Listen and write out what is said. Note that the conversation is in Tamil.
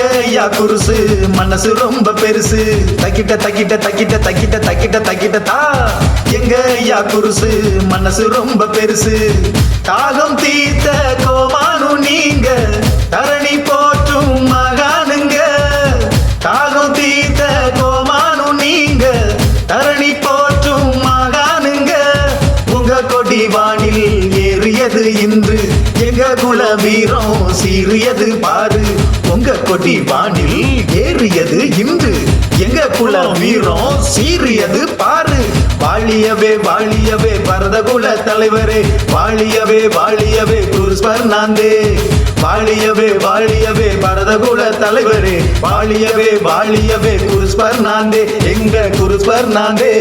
ஐயா குருசு. மனசு ரொம்ப பெருசு. தக்கிட்ட தக்கிட்ட தக்கிட்ட தக்கிட்ட தக்கிட்ட தக்கிட்ட தா. எங்க ஐயா குருசு? மனசு ரொம்ப பெருசு. தாகம் தீர்த்த கோமானு வானில் ஏறியது இன்று. எங்க குல வீரம் சீறியது பாரு. உங்க கொடி வானில் ஏறியது இன்று. எங்க குல வீரம் சீறியது பாரு. வாழியவே வாழியவே பரதகுல தலைவரே. வாழியவே வாழியவே குருஸ் பர்னாந்தே வாழியவே வாழியவே பரதகுல தலைவரே. வாழியவே வாழியவே குருஸ்பர் நாந்தே எங்க குருஸ்பர் நாந்தே